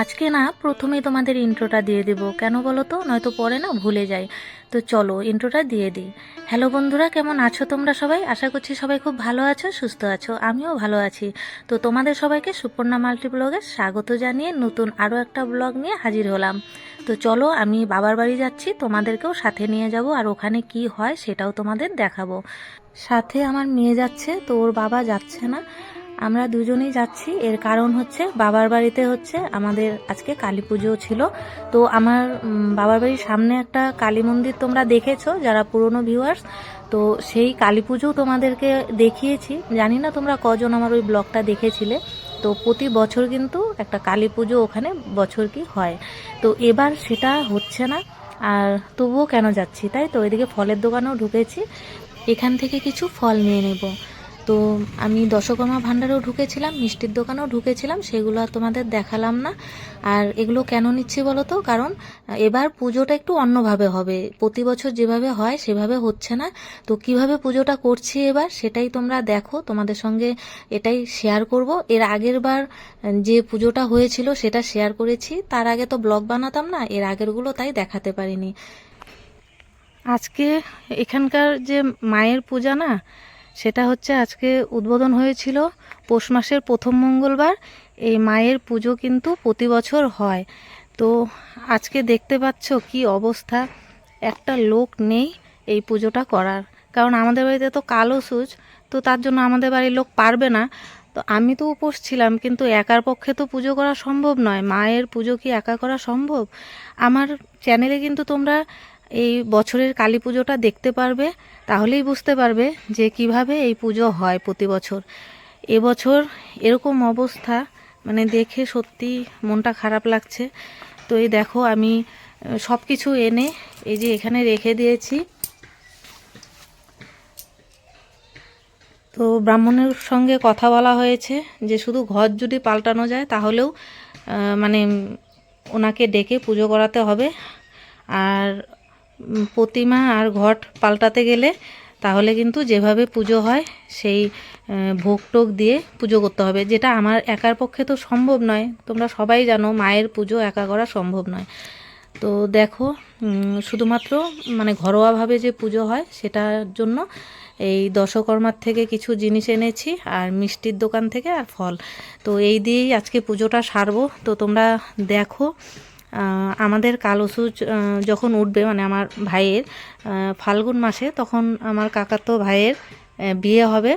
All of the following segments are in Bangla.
আজকে না প্রথমেই তোমাদের ইন্ট্রোটা দিয়ে দেবো। কেন বলো তো? নয়তো পরে না ভুলে যাই। তো চলো ইন্ট্রোটা দিয়ে দিই। হ্যালো বন্ধুরা, কেমন আছো তোমরা সবাই? আশা করছি সবাই খুব ভালো আছো, সুস্থ আছো, আমিও ভালো আছি। তো তোমাদের সবাইকে সুপর্ণা মাল্টি ব্লগে স্বাগত জানিয়ে নতুন আরও একটা ব্লগ নিয়ে হাজির হলাম। তো চলো, আমি বাবার বাড়ি যাচ্ছি, তোমাদেরকেও সাথে নিয়ে যাব, আর ওখানে কি হয় সেটাও তোমাদের দেখাবো। সাথে আমার মেয়ে যাচ্ছে, তো ওর বাবা যাচ্ছে না। আমরা দুজনেই যাচ্ছি। এর কারণ হচ্ছে বাবার বাড়িতে হচ্ছে আমাদের আজকে কালী পুজো ছিল। তো আমার বাবার বাড়ির সামনে একটা কালী মন্দির তোমরা দেখেছ, যারা পুরনো ভিউয়ার্স তো সেই কালী পুজো তোমাদেরকে দেখিয়েছি। জানি না তোমরা কজন আমার ওই ব্লগটা দেখেছিলে। তো প্রতি বছর কিন্তু একটা কালী পুজো ওখানে বছর কি হয়। তো এবার সেটা হচ্ছে না, আর তবুও কেন যাচ্ছি, তাই তো? ওইদিকে ফলের দোকানেও ঢুকেছি। এখান থেকে কিছু ফল নিয়ে নেব। তো আমি দশকর্মা ভাণ্ডারেও ঢুকেছিলাম, মিষ্টির দোকানেও ঢুকেছিলাম, সেগুলো আর তোমাদের দেখালাম না। আর এগুলো কেন নিচ্ছি বলো তো কারণ, এবার পুজোটা একটু অন্যভাবে হবে। প্রতি বছর যেভাবে হয়, সেভাবে হচ্ছে না। তো কীভাবে পুজোটা করছি এবার, সেটাই তোমরা দেখো। তোমাদের সঙ্গে এটাই শেয়ার করব। এর আগের বার যে পুজোটা হয়েছিল, সেটা শেয়ার করেছি। তার আগে তো ব্লগ বানাতাম না, এর আগেরগুলো তাই দেখাতে পারিনি। আজকে এখানকার যে মায়ের পূজা না সেটা হচ্ছে আজকে উদ্বোধন হয়েছিল পৌষ মাসের প্রথম মঙ্গলবার। এই মায়ের পুজো কিন্তু প্রতি বছর হয়। তো আজকে দেখতে পাচ্ছ কি অবস্থা। একটা লোক নেই এই পুজোটা করার। কারণ আমাদের বাড়িতে তো কালো সুচ, তো তার জন্য আমাদের বাড়ির লোক পারবে না। তো আমি তো উপোস ছিলাম, কিন্তু একার পক্ষে তো পুজো করা সম্ভব নয়। মায়ের পুজো কি একা করা সম্ভব? আমার চ্যানেলে কিন্তু তোমরা এই বছরের কালী পুজোটা দেখতে পারবে, তাহলেই বুঝতে পারবে যে কীভাবে এই পুজো হয় প্রতি বছর। এবছর এরকম অবস্থা মানে দেখে সত্যি মনটা খারাপ লাগছে। তো এই দেখো, আমি সব কিছু এনে এই যে এখানে রেখে দিয়েছি। তো ব্রাহ্মণের সঙ্গে কথা বলা হয়েছে যে শুধু ঘর যদি পাল্টানো যায়, তাহলেও মানে ওনাকে ডেকে পুজো করাতে হবে। আর প্রতিমা আর ঘট পাল্টাতে গেলে তাহলে কিন্তু যেভাবে পুজো হয়, সেই ভোগ টোগ দিয়ে পুজো করতে হবে। যেটা আমার একার পক্ষে তো সম্ভব নয়। তোমরা সবাই জানো মায়ের পুজো একা করা সম্ভব নয়। তো দেখো শুধুমাত্র মানে ঘরোয়াভাবে যে পুজো হয়, সেটার জন্য এই দশকর্মার থেকে কিছু জিনিস এনেছি, আর মিষ্টির দোকান থেকে আর ফল। তো এই দিয়েই আজকে পুজোটা সারবো। তো তোমরা দেখো আমাদের কালসুচ আহ, যখন উঠবে মানে আমার ভাইয়ের ফাল্গুন মাসে তখন আমার কাকাতো ভাইয়ের বিয়ে হবে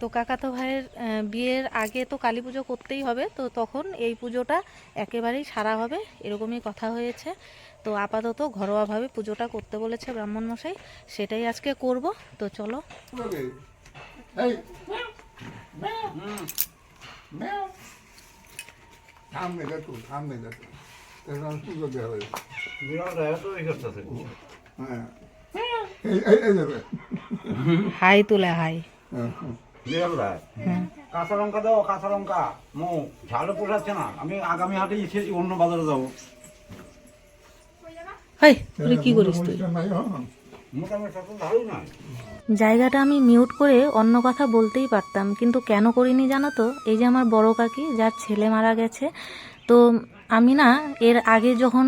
তো কাকাতো ভাইয়ের বিয়ের আগে তো কালী পুজো করতেই হবে তো তখন এই পুজোটা একেবারেই সারা হবে এরকমই কথা হয়েছে তো আপাতত ঘরোয়াভাবে পুজোটা করতে বলেছে ব্রাহ্মণ মশাই সেটাই আজকে করব তো চলো Hey. Meow. হাই তুলে হাই কাঁচা লঙ্কা দাও কাঁচা লঙ্কা মো ঝালও পোষাচ্ছে না আমি আগামী হাটে এসেছি অন্য বাজারে যাব হাই তুই কি করিস তুই জায়গাটা আমি মিউট করে অন্য কথা বলতেই পারতাম কিন্তু কেন করিনি জানো তো? এই যে আমার বড় কাকি যার ছেলে মারা গেছে তো আমি না, এর আগে যখন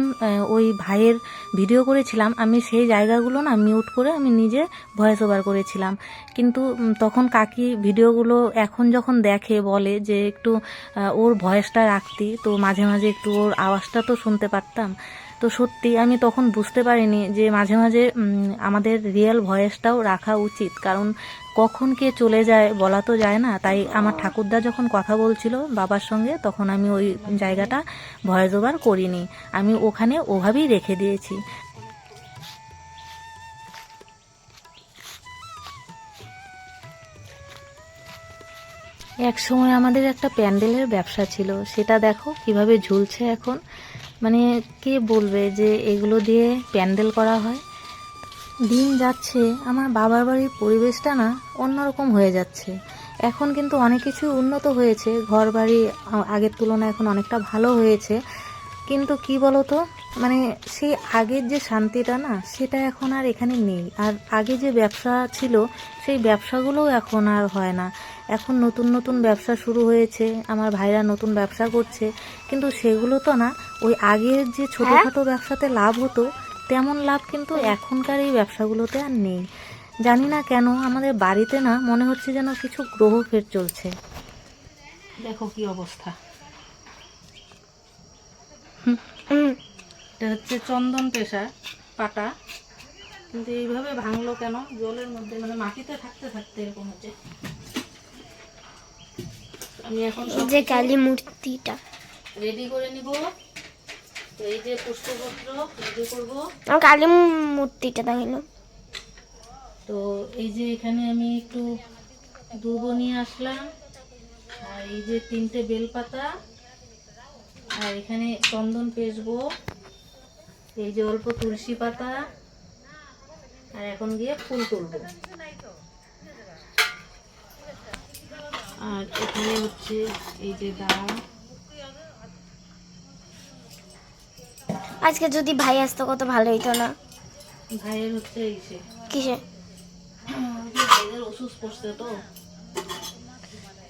ওই ভাইয়ের ভিডিও করেছিলাম, আমি সেই জায়গাগুলো না মিউট করে আমি নিজে ভয়েস ওভার করেছিলাম। কিন্তু তখন কাকি ভিডিওগুলো এখন যখন দেখে, বলে যে একটু ওর ভয়েসটা রাখতি, তো মাঝে মাঝে একটু ওর আওয়াজটা তো শুনতে পারতাম। তো সত্যি আমি তখন বুঝতে পারিনি যে মাঝে মাঝে আমাদের রিয়েল ভয়েসটাও রাখা উচিত। কারণ কখন কে চলে যায় বলা তো যায় না। তাই আমার ঠাকুরদা যখন কথা বলছিল বাবার সঙ্গে, তখন আমি ওই জায়গাটা ভয়েস ওভার করিনি। আমি ওখানে ওভাবেই রেখে দিয়েছি। এক সময় আমাদের একটা প্যান্ডেলের ব্যবসা ছিল। সেটা দেখো কীভাবে ঝুলছে এখন। মানে কে বলবে যে এগুলো দিয়ে প্যান্ডেল করা হয়? দিন যাচ্ছে, আমার বাবার বাড়ির পরিবেশটা না অন্যরকম হয়ে যাচ্ছে। এখন কিন্তু অনেক কিছু উন্নত হয়েছে ঘর বাড়ি আগের তুলনায় এখন অনেকটা ভালো হয়েছে। কিন্তু কি বলতো? মানে সেই আগের যে শান্তিটা না সেটা এখন আর এখানে নেই। আর আগে যে ব্যবসা ছিল সেই ব্যবসাগুলোও এখন আর হয় না। এখন নতুন নতুন ব্যবসা শুরু হয়েছে আমার ভাইরা নতুন ব্যবসা করছে। কিন্তু সেগুলো তো না ওই আগের যে ছোটোখাটো ব্যবসাতে লাভ হতো তেমন লাভ কিন্তু এখনকার এই ব্যবসাগুলোতে আর নেই। জানি না কেন আমাদের বাড়িতে না মনে হচ্ছে যেন কিছু গ্রহ ফের চলছে। দেখো কি অবস্থা। এটা হচ্ছে চন্দন পেশা পাটা। কিন্তু এইভাবে ভাঙলো কেন? জলের মধ্যে মানে মাটিতে থাকতে থাকতে এরকম হচ্ছে। আমি এখন এই যে কালী মূর্তিটা। রেডি করে নিব। তো এই যে পুষ্পপত্র রেডি করব। কালী মূর্তিটা দেখাল তো এই যে এখানে আমি একটু দুবো নিয়ে আসলাম। আর এই যে তিনটে বেলপাতা। আর এখানে চন্দন পেসবো এই যে অল্প তুলসী পাতা আর এখন গিয়ে ফুল তুলবো। আর এখানে হচ্ছে এই যে দাও আজকে যদি ভাই আসতো কত ভালো হইতো না? ভাইয়ের হচ্ছে এই সে কিসে ভাইয়ের ওষুধ পড়ছে তো।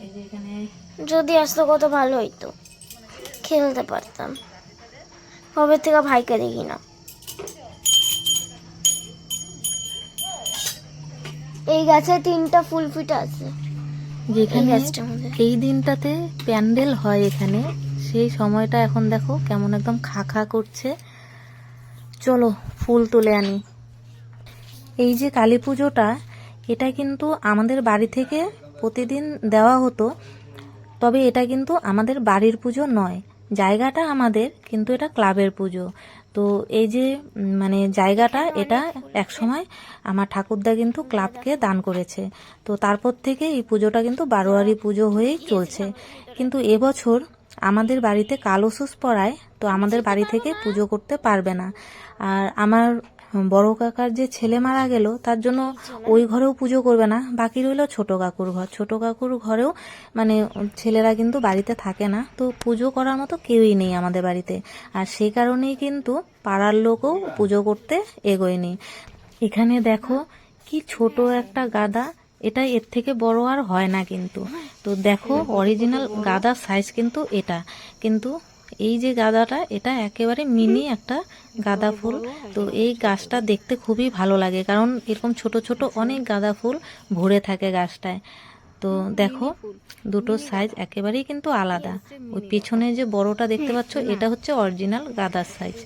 এই যে এখানে যদি আসতো কত ভালো হইতো। খেলতে পারতাম। কবে থেকে ভাইকে দেখি না। এই গাছে তিনটা ফুল ফুটে আছে। যেখানে এই দিনটাতে প্যান্ডেল হয় এখানে। সেই সময়টা এখন দেখো কেমন একদম খা খা করছে। চলো ফুল তুলে আনি। এই যে কালী পুজোটা এটা কিন্তু আমাদের বাড়ি থেকে প্রতিদিন দেওয়া হতো। তবে এটা কিন্তু আমাদের বাড়ির পুজো নয়। জায়গাটা আমাদের, কিন্তু এটা ক্লাবের পুজো। তো এই যে মানে জায়গাটা, এটা এক সময় আমার ঠাকুরদা কিন্তু ক্লাবকে দান করেছে। তো তারপর থেকে এই পুজোটা কিন্তু বারোয়ারি পুজো হয়েই চলছে। কিন্তু এবছর আমাদের বাড়িতে কালো সুস পড়ায়, তো আমাদের বাড়ি থেকে পুজো করতে পারবে না। আর আমার বড় কাকার যে ছেলে মারা গেল, তার জন্য ওই ঘরেও পুজো করবে না। বাকি রইল ছোট কাকুর ঘর। ছোট কাকুর ঘরেও মানে ছেলেরা কিন্তু বাড়িতে থাকে না। তো পুজো করার মতো কেউই নেই আমাদের বাড়িতে। আর সেই কারণেই কিন্তু পাড়ার লোকও পুজো করতে এগোয়নি। এখানে দেখো কি ছোট একটা গাদা। এটা এর থেকে বড় আর হয় না কিন্তু। তো দেখো অরিজিনাল গাদার সাইজ কিন্তু এটা। কিন্তু এই যে গাদাটা এটা একেবারে মিনি একটা গাঁদা ফুল। তো এই গাছটা দেখতে খুবই ভালো লাগে কারণ এরকম ছোট ছোট অনেক গাঁদা ফুল ভরে থাকে গাছটায়। তো দেখো দুটো সাইজ একেবারেই কিন্তু আলাদা। ওই পিছনে যে বড়টা দেখতে পাচ্ছ এটা হচ্ছে অরিজিনাল গাঁদার সাইজ।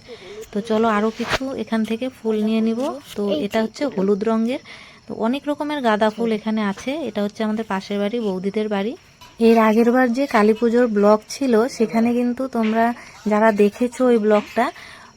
তো চলো আরও কিছু এখান থেকে ফুল নিয়ে নিব। তো এটা হচ্ছে হলুদ রঙের। তো অনেক রকমের গাঁদা ফুল এখানে আছে। এটা হচ্ছে আমাদের পাশের বাড়ি বৌদিদের বাড়ি। এর আগের বার যে কালী পুজোর ব্লগ ছিল, সেখানে কিন্তু তোমরা যারা দেখেছ ওই ব্লগটা,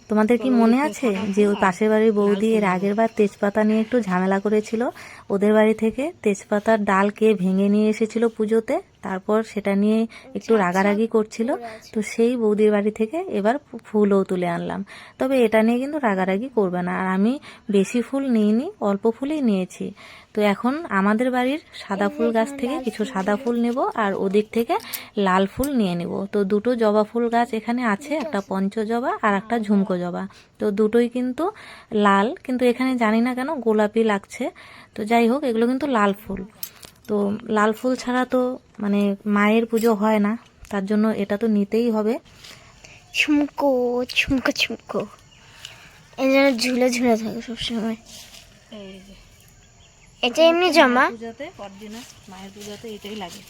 তোমাদের কি মনে আছে যে ওই পাশের বাড়ির বৌদি এর আগের বার তেজপাতা নিয়ে একটু ঝামেলা করেছিল? ওদের বাড়ি থেকে তেজপাতার ডাল কে ভেঙে নিয়ে এসেছিল পুজোতে? তারপর সেটা নিয়ে একটু রাগারাগি করছিল। তো সেই বৌদির বাড়ি থেকে এবার ফুলও তুলে আনলাম। তবে এটা নিয়ে কিন্তু রাগারাগি করবে না। আর আমি বেশি ফুল নিইনি অল্প ফুলই নিয়েছি। তো এখন আমাদের বাড়ির সাদা ফুল গাছ থেকে কিছু সাদা ফুল নেব আর ওদিক থেকে লাল ফুল নিয়ে নেব। তো দুটো জবা ফুল গাছ এখানে আছে একটা পঞ্চ জবা আর একটা ঝুমকো জবা। তো দুটোই কিন্তু লাল কিন্তু এখানে জানি না কেন গোলাপি লাগছে। তো যাই হোক এগুলো কিন্তু লাল ফুল। তো লাল ফুল ছাড়া তো মানে মায়ের পুজো হয় না তার জন্য এটা তো নিতেই হবে। ঝুমকো ঝুমকো ঝুমকো। এই জন্য ঝুলে ঝুলে থাকে সবসময়। এটা এমনি জমা? পূজাতে অরিজিনাল মায়ের পূজাতে এটাই লাগে।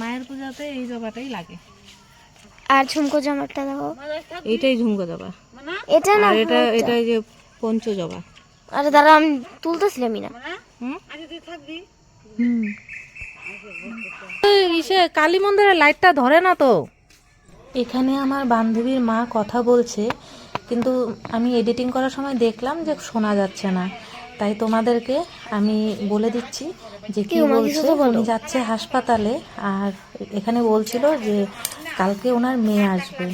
মায়ের পূজাতে এই জবাটাই লাগে। আর ঝুমকো জামাটা দেখো। এইটাই ঝুমকো জবা। এটা না এটা এটা যে পঞ্চ জবা আরে দাঁড়া আমি তুলতেছিলামই না। হুম? ইসে কালী মন্দিরের লাইটটা ধরে না তো। এখানে আমার বান্ধবীর মা কথা বলছে কিন্তু আমি এডিটিং করার সময় দেখলাম যে শোনা যাচ্ছে না। তাই তোমাদেরকে আমি বলে দিচ্ছি যে কি কেউ বলছে উনি যাচ্ছে হাসপাতালে আর এখানে বলছিল যে কালকে ওনার মেয়ে আসবে।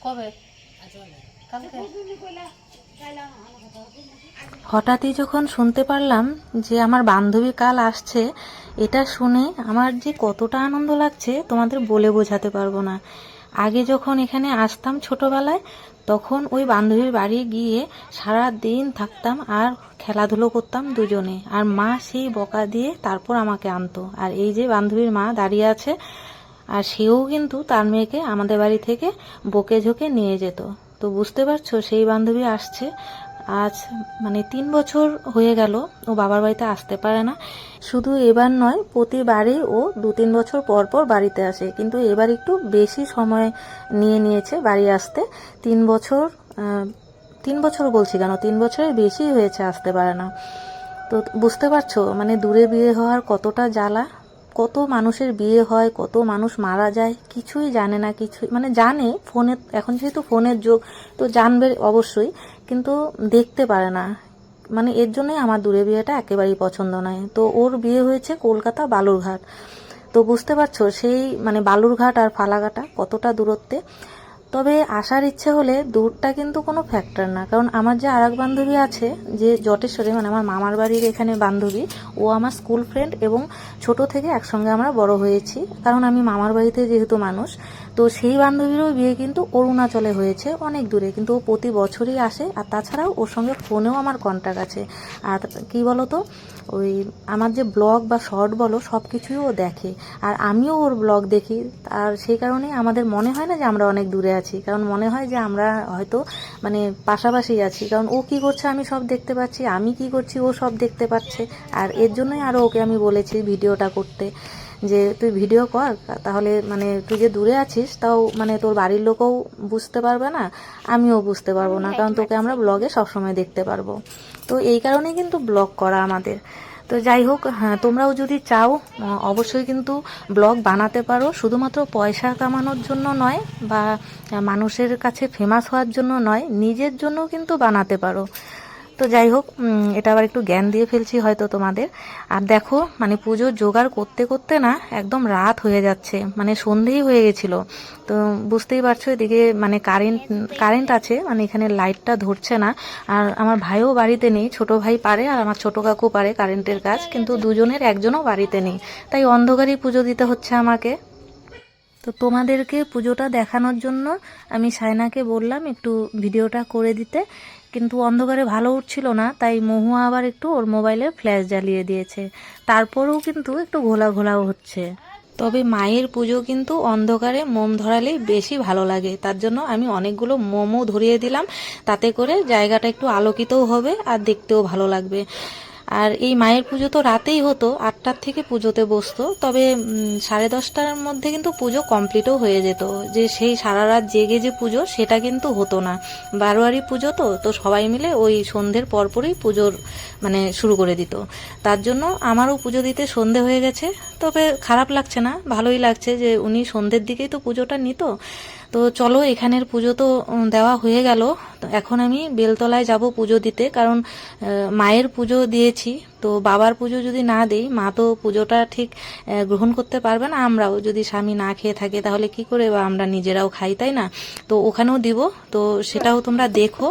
কবে? কালকে? হঠাৎই যখন শুনতে পারলাম যে আমার বান্ধবী কাল আসছে এটা শুনে আমার যে কতটা আনন্দ লাগছে তোমাদের বলে বোঝাতে পারব না। আগে যখন এখানে আসতাম ছোটবেলায় তখন ওই বান্ধবীর বাড়ি গিয়ে সারা দিন থাকতাম আর খেলাধুলো করতাম দুজনে। আর মা সেই বকা দিয়ে তারপর আমাকে আনতো। আর এই যে বান্ধবীর মা দাঁড়িয়ে আছে, আর সেও কিন্তু তার মেয়েকে আমাদের বাড়ি থেকে বকে ঝোঁকে নিয়ে যেত। তো বুঝতে পারছ, সেই বান্ধবী আসছে আজ মানে তিন বছর হয়ে গেল, ও বাবার বাড়িতে আসতে পারে না। শুধু এবার নয়, প্রতিবারই ও দু তিন বছর পর পর বাড়িতে আসে। কিন্তু এবার একটু বেশি সময় নিয়ে নিয়েছে বাড়ি আসতে। তিন বছর তিন বছর বলছি কেন? তিন বছরের বেশি হয়েছে আসতে পারে না। তো বুঝতে পারছ? মানে দূরে বিয়ে হওয়ার কতটা জ্বালা? কত মানুষের বিয়ে হয়, কত মানুষ মারা যায়, কিছুই জানে না, কিছুই মানে জানে, ফোনে এখন যেহেতু ফোনের যুগ, তো জানবে অবশ্যই। কিন্তু দেখতে পারে না। মানে এর জন্যই আমার দূরে বিয়েটা একেবারেই পছন্দ নয়। তো ওর বিয়ে হয়েছে কলকাতা বালুরঘাট। তো বুঝতে পারছ, সেই মানে বালুরঘাট আর ফালাঘাটা কতটা দূরত্বে। তবে আসার ইচ্ছে হলে দূরটা কিন্তু কোনো ফ্যাক্টর না। কারণ আমার যে আর এক বান্ধবী আছে, যে জটেশ্বরে মানে আমার মামার বাড়ির এখানে বান্ধবী, ও আমার স্কুল ফ্রেন্ড এবং ছোট থেকে একসঙ্গে আমরা বড় হয়েছি। কারণ আমি মামার বাড়িতে যেহেতু মানুষ তো সেই বান্ধবীরও বিয়ে কিন্তু অরুণাচলে হয়েছে অনেক দূরে, কিন্তু ও প্রতি বছরই আসে। আর তাছাড়াও ওর সঙ্গে ফোনেও আমার কন্ট্যাক্ট আছে। আর কি বলতো, ওই আমার যে ব্লগ বা শর্ট বলো সব কিছুই ও দেখে। আর আমিও ওর ব্লগ দেখি। আর সেই কারণে আমাদের মনে হয় না যে আমরা অনেক দূরে আছি। কারণ মনে হয় যে আমরা হয়তো মানে পাশাপাশি আছি। কারণ ও কি করছে আমি সব দেখতে পাচ্ছি, আমি কি করছি ও সব দেখতে পাচ্ছে। আর এর জন্যই আরও ওকে আমি বলেছি ভিডিওটা করতে। যে তুই ভিডিও কর তাহলে মানে তুই যে দূরে আছিস তাও মানে তোর বাড়ির লোকও বুঝতে পারবে না আমিও বুঝতে পারব না কারণ তোকে আমরা ব্লগে সবসময় দেখতে পারব। তো এই কারণেই কিন্তু ব্লগ করা আমাদের। তো যাই হোক হ্যাঁ তোমরাও যদি চাও অবশ্যই কিন্তু ব্লগ বানাতে পারো শুধুমাত্র পয়সা কামানোর জন্য নয় বা মানুষের কাছে ফেমাস হওয়ার জন্য নয় নিজের জন্য কিন্তু বানাতে পারো। তো যাই হোক এটা আবার একটু জ্ঞান দিয়ে ফেলছি হয়তো তোমাদের। আর দেখো মানে পুজোর জোগাড় করতে করতে না একদম রাত হয়ে যাচ্ছে মানে সন্ধেই হয়ে গেছিল। তো বুঝতেই পারছ এদিকে মানে কারেন্ট কারেন্ট আছে মানে এখানে লাইটটা ধরছে না। আর আমার ভাইও বাড়িতে নেই, ছোট ভাই পারে আর আমার ছোট কাকু পারে কারেন্টের কাজ, কিন্তু দুজনের একজনও বাড়িতে নেই। তাই অন্ধকারই পুজো দিতে হচ্ছে আমাকে। তো তোমাদেরকে পুজোটা দেখানোর জন্য আমি সায়নাকে বললাম একটু ভিডিওটা করে দিতে। কিন্তু অন্ধকারে ভালো উঠছিল না, তাই মহুয়া আবার একটু ওর মোবাইলে ফ্ল্যাশ জ্বালিয়ে দিয়েছে। তারপরেও কিন্তু একটু ঘোলা ঘোলাও হচ্ছে। তবে মায়ের পুজো কিন্তু অন্ধকারে মোম ধরালেই বেশি ভালো লাগে। তার জন্য আমি অনেকগুলো মোমও ধরিয়ে দিলাম। তাতে করে জায়গাটা একটু আলোকিতও হবে আর দেখতেও ভালো লাগবে। আর এই মায়ের পুজো তো রাতেই হতো, আটটার থেকে পুজোতে বসতো, তবে সাড়ে দশটার মধ্যে কিন্তু পুজো কমপ্লিটও হয়ে যেত। যে সেই সারা রাত জেগে যে পুজো, সেটা কিন্তু হতো না। বারোয়ারি পুজো তো তো সবাই মিলে ওই সন্ধ্যের পরপরই পুজোর মানে শুরু করে দিত। তার জন্য আমারও পুজো দিতে সন্ধে হয়ে গেছে, তবে খারাপ লাগছে না, ভালোই লাগছে যে উনি সন্ধ্যের দিকেই তো পুজোটা নিত। তো চলো, এখানের পুজো তো দেওয়া হয়ে গেল। তো এখন আমি বেলতলায় যাব পুজো দিতে, কারণ মায়ের পুজো দিয়েছি। তো বাবার পুজো যদি না দেই, মা তো পুজোটা ঠিক গ্রহণ করতে পারবে না আমরাও। যদি স্বামী না খেয়ে থাকে, তাহলে কি করে বা আমরা নিজেরাও খাই, তাই না? তো ওখানেও দিব। তো সেটাও তোমরা দেখো।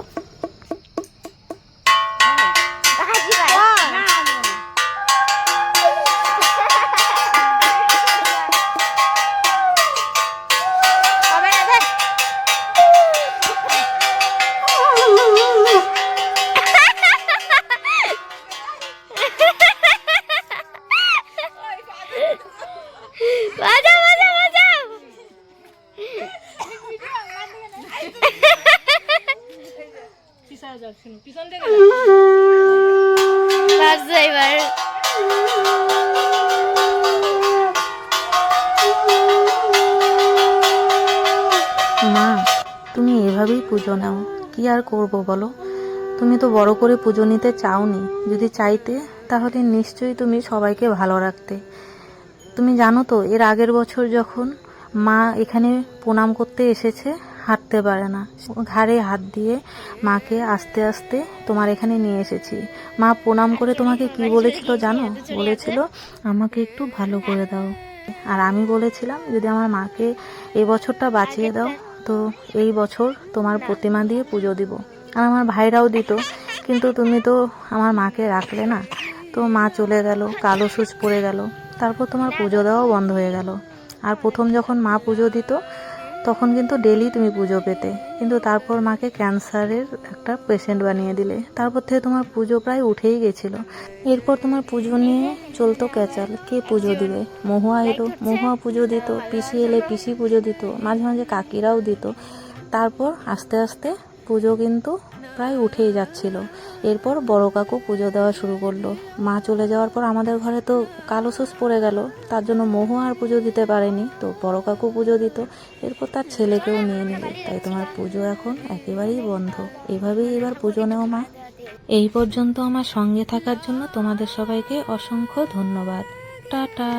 মা, তুমি এভাবেই পুজো নাও। কি আর করব বলো? তুমি তো বড় করে পুজো নিতে চাওনি। যদি চাইতে, তাহলে নিশ্চয়ই তুমি সবাইকে ভালো রাখতে। তুমি জানো তো, এর আগের বছর যখন মা এখানে প্রণাম করতে এসেছে, হাঁটতে পারে না। ঘাড়ে হাত দিয়ে মাকে আস্তে আস্তে তোমার এখানে নিয়ে এসেছি। মা প্রণাম করে তোমাকে কি বলেছিল জানো? বলেছিল, আমাকে একটু ভালো করে দাও। আর আমি বলেছিলাম, যদি আমার মাকে এই বছরটা বাঁচিয়ে দাও তো এই বছর তোমার প্রতিমা দিয়ে পুজো দিব। আর আমার ভাইরাও দিত, কিন্তু তুমি তো আমার মাকে রাখলে না। তো মা চলে গেল, কালো সুচ পড়ে গেল, তারপর তোমার পুজো দেওয়াও বন্ধ হয়ে গেল। আর প্রথম যখন মা পুজো দিত তখন কিন্তু ডেলি তুমি পুজো পেতে। কিন্তু তারপর মাকে ক্যান্সারের একটা পেশেন্ট বানিয়ে দিলে। তারপর থেকে তোমার পুজো প্রায় উঠেই গেছিল। এরপর তোমার পুজো নিয়ে চলতো ক্যাচাল। কে পুজো দিবে? মহুয়া এলো। মহুয়া পুজো দিত, পিসি এলে পিসি পুজো দিত, মাঝে মাঝে কাকিরাও দিত। তারপর আস্তে আস্তে পুজো কিন্তু প্রায় উঠেই যাচ্ছিল। এরপর বড় কাকু পুজো দেওয়া শুরু করল। মা চলে যাওয়ার পর আমাদের ঘরে তো কালো সুস পড়ে গেল। তার জন্য মহু আর পুজো দিতে পারেনি। তো বড় কাকু পুজো দিত। এরপর তার ছেলেকেও নিয়ে নিল। তাই তোমার পুজো এখন একেবারেই বন্ধ। এভাবেই এবার পুজো নেও মা। এই পর্যন্ত আমার সঙ্গে থাকার জন্য তোমাদের সবাইকে অসংখ্য ধন্যবাদ। টাটা।